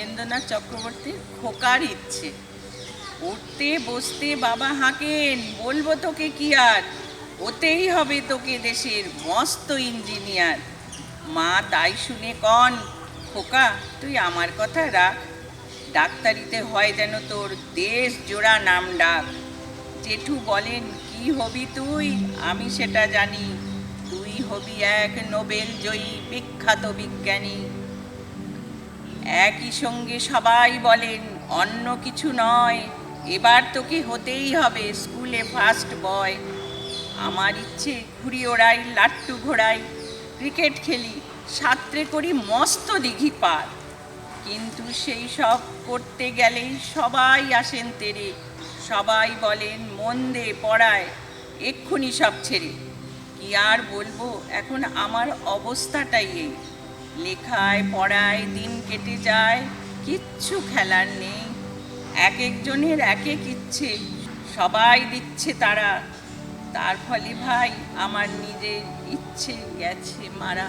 বীরেন্দ্রনাথ চক্রবর্তীর খোকার ইচ্ছে। উঠতে, বসতে বাবা হাঁকেন, বলব তোকে কি আর? ওতেই হবে তোকে দেশের মস্ত ইঞ্জিনিয়ার। মা তাই শুনে কন, খোকা, তুই আমার কথা রাখ। ডাক্তারিতে হয় যেন তোর দেশ জোড়া নাম ডাক। জেঠু বলেন, কি হবি তুই? আমি সেটা জানি। তুই হবি এক নোবেল জয়ী বিখ্যাত বিজ্ঞানী। একই সঙ্গে সবাই বলেন, অন্য কিছু নয়। এবার তোকে হতেই হবে স্কুলে ফার্স্ট বয় আমার ইচ্ছে ঘুড়ি ওড়াই, লাট্টু ঘোড়াই। ক্রিকেট খেলি, সাঁতরে করি মস্ত দিঘি পার। কিন্তু সেই সব করতে গেলেই সবাই আসেন তেরে। সবাই বলেন, মন দে, পড়ায়, এক্ষুনি সব ছেড়ে। কি আর বলব, এখন আমার অবস্থাটাই এই। লেখায়, পড়ায়, দিন কেটে যায়, কিচ্ছু খেলার নেই। এক একজনের এক এক ইচ্ছে, সবাই দিচ্ছে তারা। তার ফলে ভাই, আমার নিজের ইচ্ছে গেছে মারা।